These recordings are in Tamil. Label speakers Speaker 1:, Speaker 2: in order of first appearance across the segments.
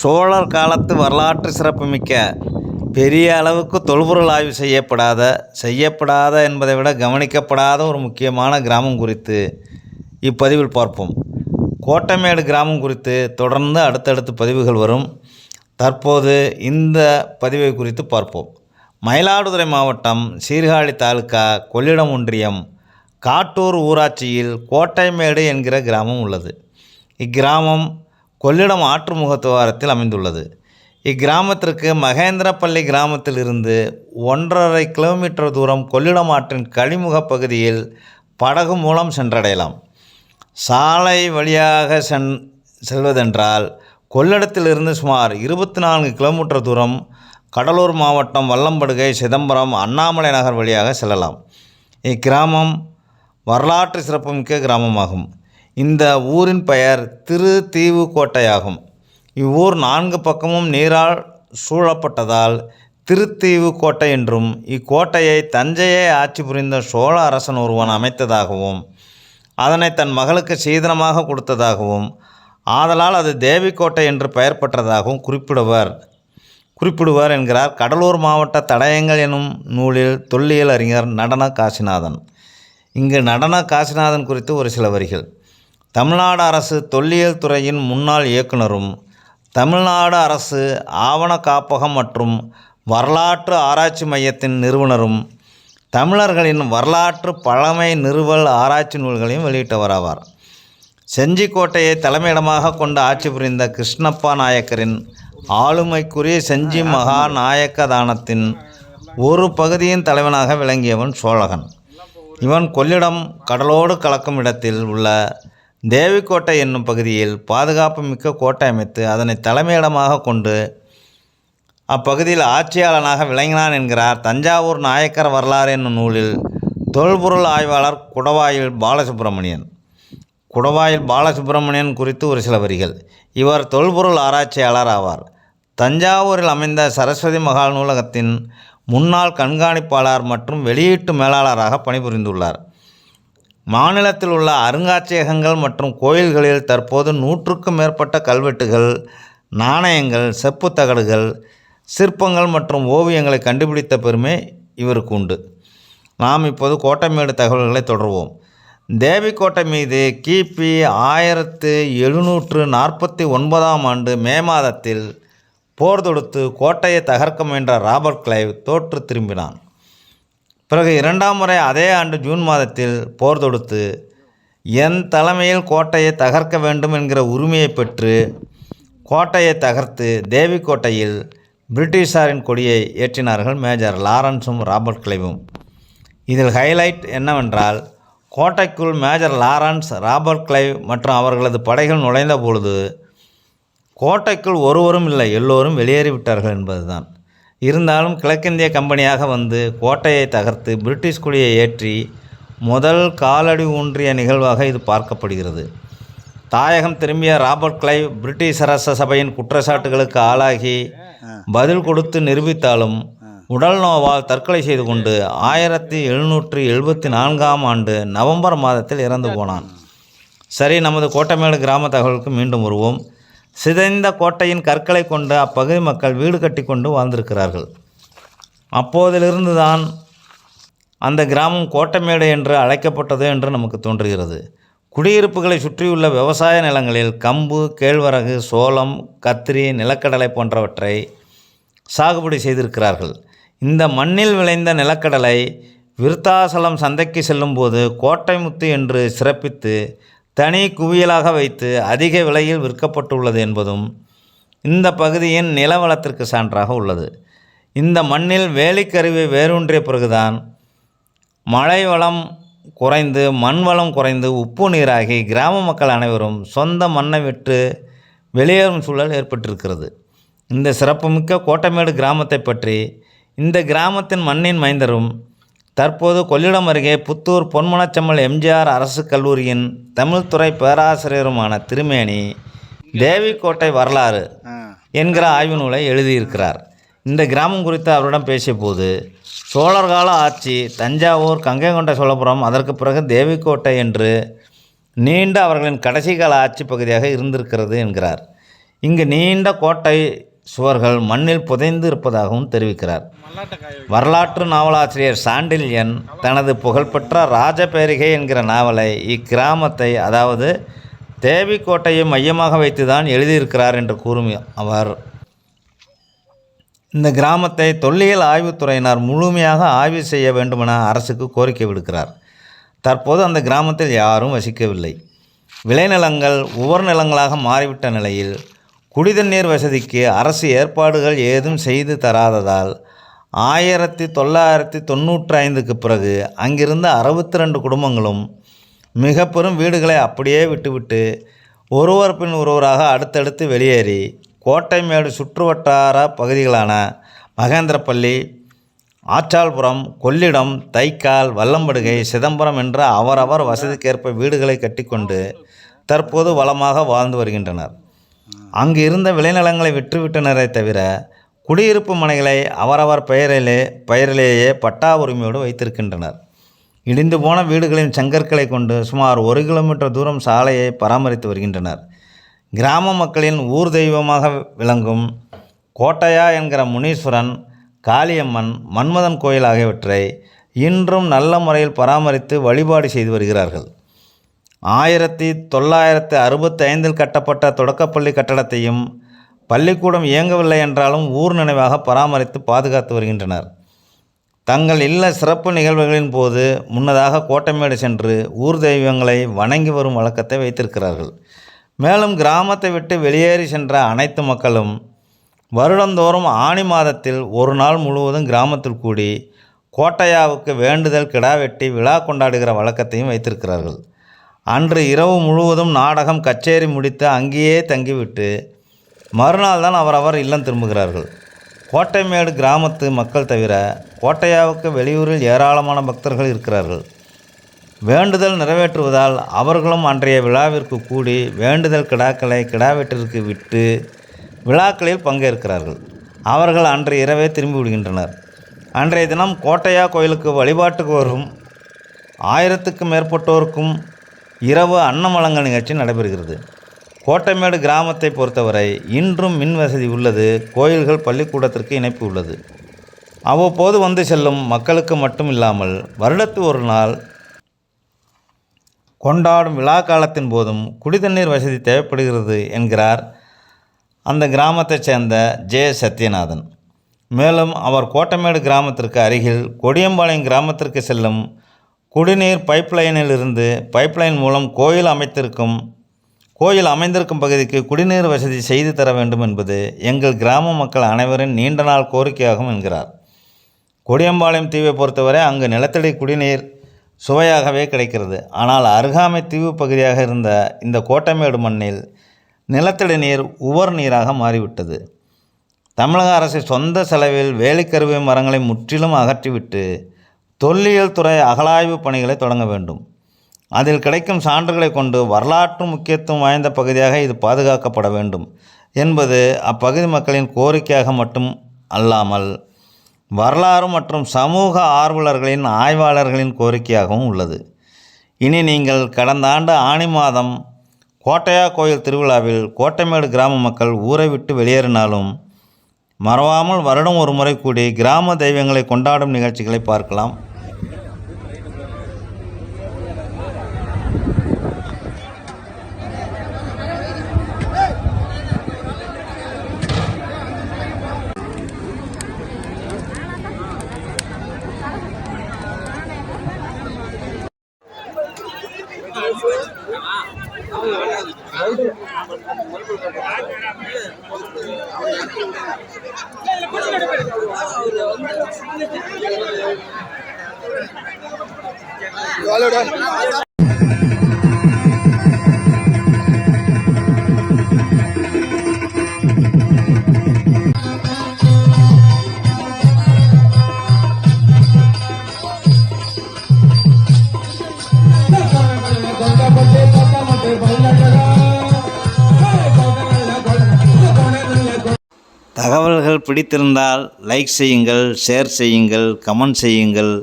Speaker 1: சோழர் காலத்து வரலாற்று சிறப்புமிக்க பெரிய அளவுக்கு தொல்பொருள் ஆய்வு செய்யப்படாத செய்யப்படாத என்பதை விட கவனிக்கப்படாத ஒரு முக்கியமான கிராமம் குறித்து இப்பதிவில் பார்ப்போம். கோட்டமேடு கிராமம் குறித்து தொடர்ந்து அடுத்தடுத்து பதிவுகள் வரும். தற்போது இந்த பதிவை குறித்து பார்ப்போம். மயிலாடுதுறை மாவட்டம் சீர்காழி தாலுக்கா கொள்ளிடம் ஒன்றியம் காட்டூர் ஊராட்சியில் கோட்டைமேடு என்கிற கிராமம் உள்ளது. இக்கிராமம் கொள்ளிடம் ஆற்று முகத்துவாரத்தில் அமைந்துள்ளது. இக்கிராமத்திற்கு மகேந்திரப்பள்ளி கிராமத்திலிருந்து ஒன்றரை கிலோமீட்டர் தூரம் கொள்ளிடம் ஆற்றின் கழிமுகப் பகுதியில் படகு மூலம் சென்றடையலாம். சாலை வழியாக சென் செல்வதென்றால் கொள்ளிடத்திலிருந்து சுமார் இருபத்தி நான்கு கிலோமீட்டர் தூரம் கடலூர் மாவட்டம் வல்லம்படுகை சிதம்பரம் அண்ணாமலை நகர் வழியாக செல்லலாம். இக்கிராமம் வரலாற்று சிறப்புமிக்க கிராமமாகும். இந்த ஊரின் பெயர் திரு தீவு கோட்டையாகும் இவ்வூர் நான்கு பக்கமும் நீரால் சூழப்பட்டதால் திருத்தீவு கோட்டை என்றும் இக்கோட்டையை தஞ்சையை ஆட்சி புரிந்த சோழ அரசன் ஒருவன் அமைத்ததாகவும் அதனை தன் மகளுக்கு சீதனமாக கொடுத்ததாகவும் ஆதலால் அது தேவிக்கோட்டை என்று பெயர் பெற்றதாகவும் குறிப்பிடுவர். குறிப்பிடுவார் என்கிறார் கடலூர் மாவட்ட தடயங்கள் எனும் நூலில் தொல்லியல் அறிஞர் நடன காசிநாதன். இங்கு நடன காசிநாதன் குறித்து ஒரு சில வரிகள். தமிழ்நாடு அரசு தொல்லியல் துறையின் முன்னாள் இயக்குனரும் தமிழ்நாடு அரசு ஆவண காப்பகம் மற்றும் வரலாற்று ஆராய்ச்சி மையத்தின் நிறுவனரும் தமிழர்களின் வரலாற்று பழமை நிறுவல் ஆராய்ச்சி நூல்களையும் வெளியிட்டவர் ஆவார். செஞ்சிக்கோட்டையை தலைமையிடமாக கொண்டு ஆட்சி புரிந்த கிருஷ்ணப்பா நாயக்கரின் ஆளுமைக்குரிய செஞ்சி மகா நாயக்க தானத்தின் ஒரு பகுதியின் தலைவனாக விளங்கியவன் சோழகன். இவன் கொள்ளிடம் கடலோடு கலக்கும் இடத்தில் உள்ள தேவிக்கோட்டை என்னும் பகுதியில் பாதுகாப்பு மிக்க கோட்டை அமைத்து அதனை தலைமையிடமாக கொண்டு அப்பகுதியில் ஆட்சியாளனாக விளங்கினான் என்கிறார் தஞ்சாவூர் நாயக்கர் வரலாறு என்னும் நூலில் தொல்பொருள் ஆய்வாளர் குடவாயில் பாலசுப்பிரமணியன் குடவாயில் பாலசுப்பிரமணியன் குறித்து ஒரு சில வரிகள். இவர் தொல்பொருள் ஆராய்ச்சியாளர் ஆவார். தஞ்சாவூரில் அமைந்த சரஸ்வதி மகால் நூலகத்தின் முன்னாள் கண்காணிப்பாளர் மற்றும் வெளியீட்டு மேலாளராக பணிபுரிந்துள்ளார். மாநிலத்தில் உள்ள அருங்காட்சியகங்கள் மற்றும் கோயில்களில் தற்போது நூற்றுக்கும் மேற்பட்ட கல்வெட்டுகள் நாணயங்கள் செப்பு தகடுகள் சிற்பங்கள் மற்றும் ஓவியங்களை கண்டுபிடித்த பெருமை இவருக்கு உண்டு. நாம் இப்போது கோட்டைமேடு தகவல்களை தொடர்வோம். தேவிக்கோட்டை மீது கிபி ஆயிரத்து எழுநூற்று நாற்பத்தி ஒன்பதாம் ஆண்டு மே மாதத்தில் போர் தொடுத்து கோட்டையை தகர்க்க முயன்ற ராபர்ட் கிளைவ் தோற்று திரும்பினான். பிறகு இரண்டாம் முறை அதே ஆண்டு ஜூன் மாதத்தில் போர் தொடுத்து என் தலைமையில் கோட்டையை தகர்க்க வேண்டும் என்கிற உரிமையை பெற்று கோட்டையை தகர்த்து தேவிக்கோட்டையில் பிரிட்டிஷாரின் கொடியை ஏற்றினார்கள் மேஜர் லாரன்ஸும் ராபர்ட் கிளைவும். இதில் ஹைலைட் என்னவென்றால் கோட்டைக்குள் மேஜர் லாரன்ஸ் ராபர்ட் கிளைவ் மற்றும் அவர்களது படைகள் நுழைந்த பொழுது கோட்டைக்குள் ஒருவரும் இல்லை எல்லோரும் வெளியேறிவிட்டார்கள் என்பதுதான். இருந்தாலும் கிழக்கிந்திய கம்பெனியாக வந்து கோட்டையை தகர்த்து பிரிட்டிஷ் கொடியை ஏற்றி முதல் காலடி ஊன்றிய நிகழ்வாக இது பார்க்கப்படுகிறது. தாயகம் திரும்பிய ராபர்ட் கிளைவ் பிரிட்டிஷ் அரச சபையின் குற்றச்சாட்டுகளுக்கு ஆளாகி பதில் கொடுத்து நிரூபித்தாலும் உடல் நோவால் தற்கொலை செய்து கொண்டு ஆயிரத்தி எழுநூற்றி எழுபத்தி நான்காம் ஆண்டு நவம்பர் மாதத்தில் இறந்து போனான். சரி நமது கோட்டைமேடு கிராம தகவலுக்கு மீண்டும் வருவோம். சிதைந்த கோட்டையின் கற்களை கொண்டு அப்பகுதி மக்கள் வீடு கட்டி கொண்டு வாழ்ந்திருக்கிறார்கள். அப்போதிலிருந்து தான் அந்த கிராமம் கோட்டைமேடு என்று அழைக்கப்பட்டது என்று நமக்கு தோன்றுகிறது. குடியிருப்புகளை சுற்றியுள்ள விவசாய நிலங்களில் கம்பு கேழ்வரகு சோளம் கத்திரி நிலக்கடலை போன்றவற்றை சாகுபடி செய்திருக்கிறார்கள். இந்த மண்ணில் விளைந்த நிலக்கடலை விருத்தாசலம் சந்தைக்கு செல்லும்போது கோட்டைமுத்து என்று சிறப்பித்து தனி குவியலாக வைத்து அதிக விலையில் விற்கப்பட்டுள்ளது என்பதும் இந்த பகுதியின் நிலவளத்திற்கு சான்றாக உள்ளது. இந்த மண்ணில் வேலிக்கருவி வேரூன்றிய பிறகுதான் மழை வளம் குறைந்து மண் வளம் குறைந்து உப்பு நீராகி கிராம மக்கள் அனைவரும் சொந்த மண்ணை விட்டு வெளியேறும் சூழல் ஏற்பட்டிருக்கிறது. இந்த சிறப்புமிக்க கோட்டமேடு கிராமத்தை பற்றி இந்த கிராமத்தின் மண்ணின் மைந்தரும் தற்போது கொள்ளிடம் அருகே புத்தூர் பொன்மனச்சம்மல் எம்ஜிஆர் அரசு கல்லூரியின் தமிழ்துறை பேராசிரியருமான திருமேனி தேவிக்கோட்டை வரலாறு என்கிற ஆய்வு நூலை எழுதியிருக்கிறார். இந்த கிராமம் குறித்து அவரிடம் பேசியபோது சோழர் கால ஆட்சி தஞ்சாவூர் கங்கைகொண்ட சோழபுரம் அதற்கு பிறகு தேவிக்கோட்டை என்று நீண்ட அவர்களின் கடைசி கால ஆட்சி பகுதியாக இருந்திருக்கிறது என்கிறார். இங்கு நீண்ட கோட்டை சுவர்கள் மண்ணில் புதைந்து இருப்பதாகவும் தெரிவிக்கிறார். வரலாற்று நாவலாசிரியர் சாண்டில்யன் தனது புகழ்பெற்ற ராஜபேரிகை என்கிற நாவலை இக்கிராமத்தை அதாவது தேவிக்கோட்டையை மையமாக வைத்துதான் எழுதியிருக்கிறார் என்று கூறும் அவர். இந்த கிராமத்தை தொல்லியல் ஆய்வுத்துறையினர் முழுமையாக ஆய்வு செய்ய வேண்டுமென அரசுக்கு கோரிக்கை விடுக்கிறார். தற்போது அந்த கிராமத்தில் யாரும் வசிக்கவில்லை. விளைநிலங்கள் உவர் நிலங்களாக மாறிவிட்ட நிலையில் குடிதண்ணீர் வசதிக்கு அரசு ஏற்பாடுகள் ஏதும் செய்து தராததால் ஆயிரத்தி தொள்ளாயிரத்தி தொண்ணூற்றி ஐந்துக்கு பிறகு அங்கிருந்த அறுபத்தி ரெண்டு குடும்பங்களும் மிக பெரும் வீடுகளை அப்படியே விட்டுவிட்டு ஒருவர் பின் ஒருவராக அடுத்தடுத்து வெளியேறி கோட்டைமேடு சுற்றுவட்டார பகுதிகளான மகேந்திரப்பள்ளி ஆச்சால்புரம் கொள்ளிடம் தைக்கால் வல்லம்படுகை சிதம்பரம் என்ற அவரவர் வசதிக்கேற்ப வீடுகளை கட்டிக்கொண்டு தற்போது வளமாக வாழ்ந்து வருகின்றனர். அங்கு இருந்த விளைநிலங்களை விற்றுவிட்டனரே தவிர குடியிருப்பு மனைகளை அவரவர் பெயரிலே பெயரிலேயே பட்டா உரிமையோடு வைத்திருக்கின்றனர். இடிந்து போன வீடுகளின் செங்கற்களை கொண்டு சுமார் ஒரு கிலோமீட்டர் தூரம் சாலையை பராமரித்து வருகின்றனர். கிராம மக்களின் ஊர் தெய்வமாக விளங்கும் கோட்டையா என்கிற முனீஸ்வரன் காளியம்மன் மன்மதன் கோயில் ஆகியவற்றை இன்றும் நல்ல முறையில் பராமரித்து வழிபாடு செய்து வருகிறார்கள். ஆயிரத்தி தொள்ளாயிரத்து அறுபத்தி ஐந்தில் கட்டப்பட்ட தொடக்கப்பள்ளி கட்டடத்தையும் பள்ளிக்கூடம் இயங்கவில்லை என்றாலும் ஊர் நினைவாக பராமரித்து பாதுகாத்து வருகின்றனர். தங்கள் இல்ல சிறப்பு நிகழ்வுகளின் போது முன்னதாக கோட்டைமேடு சென்று ஊர் தெய்வங்களை வணங்கி வரும் வழக்கத்தை வைத்திருக்கிறார்கள். மேலும் கிராமத்தை விட்டு வெளியேறி சென்ற அனைத்து மக்களும் வருடந்தோறும் ஆணி மாதத்தில் ஒரு நாள் முழுவதும் கிராமத்தில் கூடி கோட்டையாவுக்கு வேண்டுதல் கிடா வெட்டி விழா கொண்டாடுகிற வழக்கத்தையும் வைத்திருக்கிறார்கள். அன்று இரவு முழுவதும் நாடகம் கச்சேரி முடித்து அங்கேயே தங்கிவிட்டு மறுநாள் தான் அவரவர் இல்லம் திரும்புகிறார்கள். கோட்டைமேடு கிராமத்து மக்கள் தவிர கோட்டையாவுக்கு வெளியூரில் ஏராளமான பக்தர்கள் இருக்கிறார்கள். வேண்டுதல் நிறைவேற்றுவதால் அவர்களும் அன்றைய விழாவிற்கு கூடி வேண்டுதல் கிடாக்களை கிடாவெட்டிற்கு விட்டு விழாக்களில் பங்கேற்கிறார்கள். அவர்கள் அன்றைய இரவே திரும்பி விடுகின்றனர். அன்றைய தினம் கோட்டையா கோயிலுக்கு வழிபாட்டுக்கு வரும் ஆயிரத்துக்கும் மேற்பட்டோருக்கும் இரவு அன்னமலங்கல் நிகழ்ச்சி நடைபெறுகிறது. கோட்டைமேடு கிராமத்தை பொறுத்தவரை இன்றும் மின் வசதி உள்ளது. கோயில்கள் பள்ளிக்கூடத்திற்கு இணைப்பு உள்ளது. அவ்வப்போது வந்து செல்லும் மக்களுக்கு மட்டும் இல்லாமல் வருடத்து ஒரு நாள் கொண்டாடும் விழா காலத்தின் போதும் குடிதண்ணீர் வசதி தேவைப்படுகிறது என்கிறார் அந்த கிராமத்தைச் சேர்ந்த ஜே. சத்யநாதன். மேலும் அவர் கோட்டமேடு கிராமத்திற்கு அருகில் கொடியம்பாளையம் கிராமத்திற்கு செல்லும் குடிநீர் பைப்லைனில் இருந்து பைப்லைன் மூலம் கோயில் அமைத்திருக்கும் கோயில் அமைந்திருக்கும் பகுதிக்கு குடிநீர் வசதி செய்து தர வேண்டும் என்பது எங்கள் கிராம மக்கள் அனைவரின் நீண்ட நாள் கோரிக்கையாகும் என்கிறார். கொடியம்பாளையம் தீவை பொறுத்தவரை அங்கு நிலத்தடி குடிநீர் சுவையாகவே கிடைக்கிறது. ஆனால் அருகாமை தீவு பகுதியாக இருந்த இந்த கோட்டமேடு மண்ணில் நிலத்தடி நீர் உவர் நீராக மாறிவிட்டது. தமிழக அரசு சொந்த செலவில் வேலிக்கருவை மரங்களை முற்றிலும் அகற்றிவிட்டு தொல்லியல் துறை அகலாய்வு பணிகளை தொடங்க வேண்டும். அதில் கிடைக்கும் சான்றுகளை கொண்டு வரலாற்று முக்கியத்துவம் வாய்ந்த பகுதியாக இது பாதுகாக்கப்பட வேண்டும் என்பது அப்பகுதி மக்களின் கோரிக்கையாக மட்டும் அல்லாமல் வரலாறு மற்றும் சமூக ஆர்வலர்களின் ஆய்வாளர்களின் கோரிக்கையாகவும் உள்ளது. இனி நீங்கள் கடந்த ஆண்டு ஆணி மாதம் கோட்டையா கோயில் திருவிழாவில் கோட்டைமேடு கிராம மக்கள் ஊரை விட்டு வெளியேறினாலும் மறவாமல் வருடம் ஒரு முறை கூடி கிராம தெய்வங்களை கொண்டாடும் நிகழ்ச்சிகளை பார்க்கலாம். தகவல்கள் பிடித்திருந்தால் லைக் செய்யுங்கள் ஷேர் செய்யுங்கள் கமெண்ட் செய்யுங்கள்.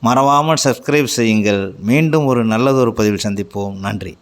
Speaker 1: மறவாமல் சப்ஸ்கிரைப் செய்யுங்கள். மீண்டும் ஒரு நல்லதொரு பதிவில் சந்திப்போம். நன்றி.